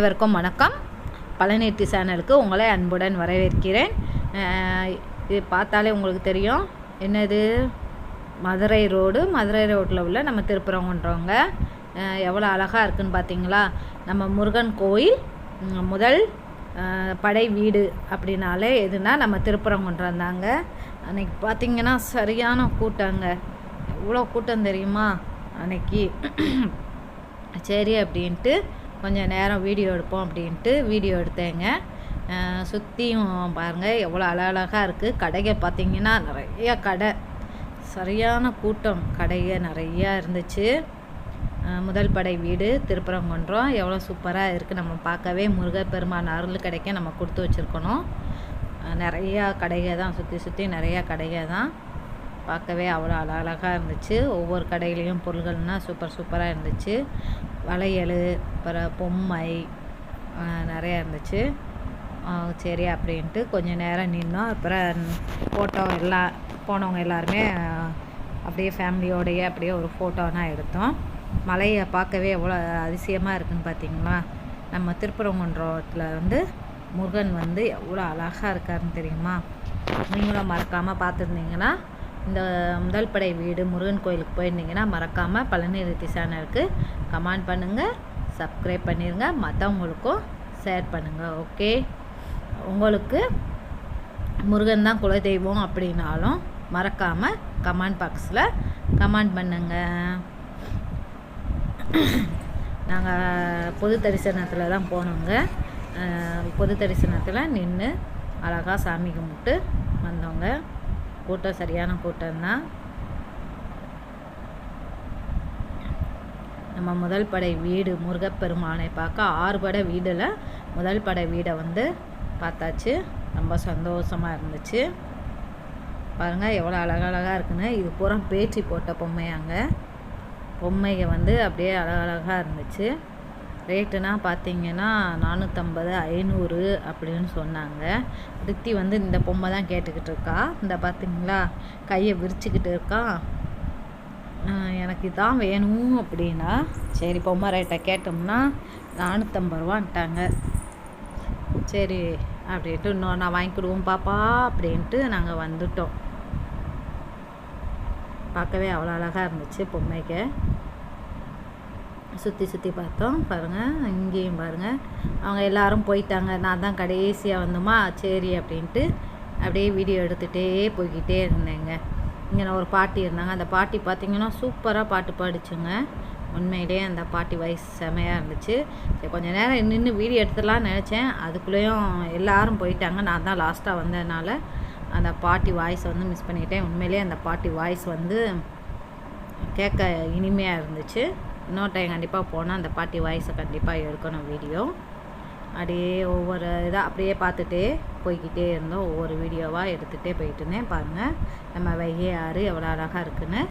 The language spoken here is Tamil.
அனைவருக்கும் வணக்கம். பழனிட்டி சேனலுக்கு உங்களை அன்புடன் வரவேற்கிறேன். இது பார்த்தாலே உங்களுக்கு தெரியும். என்னது? மதுரை ரோடு. மதுரை ரோட்டில் உள்ள நம்ம திருப்பரங்குன்றவங்க. எவ்வளோ அழகாக இருக்குன்னு பார்த்தீங்களா? நம்ம முருகன் கோயில் முதல் படை வீடு அப்படின்னாலே எதுனா நம்ம திருப்பரங்குன்றம் தாங்க. அன்னைக்கு பார்த்தீங்கன்னா சரியான கூட்டங்க. எவ்வளோ கூட்டம் தெரியுமா? அன்னைக்கு. சரி அப்படின்ட்டு கொஞ்சம் நேரம் வீடியோ எடுப்போம் அப்படின்ட்டு வீடியோ எடுத்தேங்க. சுற்றியும் பாருங்கள் எவ்வளோ அழகழகாக இருக்குது கடைகள் பார்த்திங்கன்னா நிறைய கடை. சரியான கூட்டம். கடைகள் நிறையா இருந்துச்சு. முதல் படை வீடு திருப்பரங்குன்றம். எவ்வளோ சூப்பராக இருக்குது நம்ம பார்க்கவே முருகப்பெருமான் அருள் கிடைக்க நம்ம கொடுத்து வச்சுருக்கணும். நிறையா கடைகள் தான். சுற்றி சுற்றி நிறையா கடைகள் தான். பார்க்கவே அவ்வளோ அழகழகாக இருந்துச்சு. ஒவ்வொரு கடையிலையும் பொருள்கள்னால் சூப்பர் சூப்பராக இருந்துச்சு. வளையல் அப்புறம் பொம்மை நிறையா இருந்துச்சு. சரி அப்படின்ட்டு கொஞ்சம் நேரம் நின்னோம். அப்புறம் ஃபோட்டோ எல்லாம் போனவங்க எல்லாருமே அப்படியே ஃபேமிலியோடையே அப்படியே ஒரு ஃபோட்டோனால் எடுத்தோம். மலையை பார்க்கவே எவ்வளோ அதிசயமாக இருக்குன்னு பார்த்தீங்களா? நம்ம திருப்பரங்குன்றத்தில் வந்து முருகன் வந்து எவ்வளோ அழகாக இருக்காருன்னு தெரியுமா? நீங்களும் மறக்காமல் பார்த்துருந்தீங்கன்னா இந்த முதல் படை வீடு முருகன் கோயிலுக்கு போயிருந்தீங்கன்னா மறக்காமல் பழனி திசானருக்கு சேனலுக்கு கமெண்ட் பண்ணுங்கள் சப்ஸ்கிரைப் பண்ணிடுங்க மற்றவங்களுக்கும் ஷேர் பண்ணுங்கள் ஓகே உங்களுக்கு முருகன் தான் குலதெய்வம் அப்படின்னாலும் மறக்காமல் கமெண்ட் பாக்ஸில் கமெண்ட் பண்ணுங்கள் நாங்கள் பொது தரிசனத்தில் தான் போனோங்க. பொது தரிசனத்தில் நின்று அழகாக சாமி கும்பிட்டு வந்தோங்க. கூட்டம் சரியான கூட்டம்தான். நம்ம முதல் படை வீடு முருகப்பெருமானை பார்க்க ஆறுபட வீடில் முதல் படை வீடை வந்து பார்த்தாச்சு. ரொம்ப சந்தோஷமாக இருந்துச்சு. பாருங்கள் எவ்வளோ அழகழகாக இருக்குன்னு. இது பூரா பேச்சு போட்ட பொம்மையாங்க. பொம்மைங்க வந்து அப்படியே அழகழகாக இருந்துச்சு. ரேட்டுனா பார்த்தீங்கன்னா நானூற்றம்பது ஐநூறு அப்படின்னு சொன்னாங்க. ரித்தி வந்து இந்த பொம்மை தான் கேட்டுக்கிட்டு இருக்கா. இந்த பார்த்தீங்களா கையை விரிச்சுக்கிட்டு இருக்கா. எனக்கு இதான் வேணும் அப்படின்னா சரி பொம்மை ரேட்டை கேட்டோம்னா நானூற்றம்பது ரூபான்ட்டாங்க. சரி அப்படின்ட்டு இன்னும் நான் வாங்கிக்கிடுவோம் பாப்பா அப்படின்ட்டு நாங்கள் வந்துட்டோம். பார்க்கவே அவ்வளோ அழகாக இருந்துச்சு பொம்மைக்கு. சுற்றி சுற்றி பார்த்தோம். பாருங்கள் இங்கேயும் பாருங்கள் அவங்க எல்லாரும் போயிட்டாங்க. நான் தான் கடைசியாக வந்தோமா? சரி அப்படின்ட்டு அப்படியே வீடியோ எடுத்துகிட்டே போய்கிட்டே இருந்தேங்க. இங்கே ஒரு பாட்டி இருந்தாங்க. அந்த பாட்டி பார்த்தீங்கன்னா சூப்பராக பாட்டு பாடிச்சுங்க. உண்மையிலேயே அந்த பாட்டி வாய்ஸ் செமையாக இருந்துச்சு. சரி கொஞ்சம் நேரம் நின்று வீடியோ எடுத்துடலாம்னு நினச்சேன். அதுக்குள்ளேயும் எல்லாரும் போயிட்டாங்க. நான் தான் லாஸ்ட்டாக வந்ததுனால அந்த பாட்டி வாய்ஸ் வந்து மிஸ் பண்ணிக்கிட்டேன் உண்மையிலேயே அந்த பாட்டி வாய்ஸ் வந்து கேட்க இனிமையாக இருந்துச்சு. இன்னொரு டைம் கண்டிப்பாக போனால் அந்த பாட்டி வாய்ஸை கண்டிப்பாக எடுக்கணும் வீடியோ அப்படியே ஒவ்வொரு இதாக அப்படியே பார்த்துட்டே போய்கிட்டே இருந்தோம். ஒவ்வொரு வீடியோவாக எடுத்துகிட்டே போயிட்டுனே பாருங்கள் நம்ம வைகை ஆறு எவ்வளோ அழகாக இருக்குன்னு.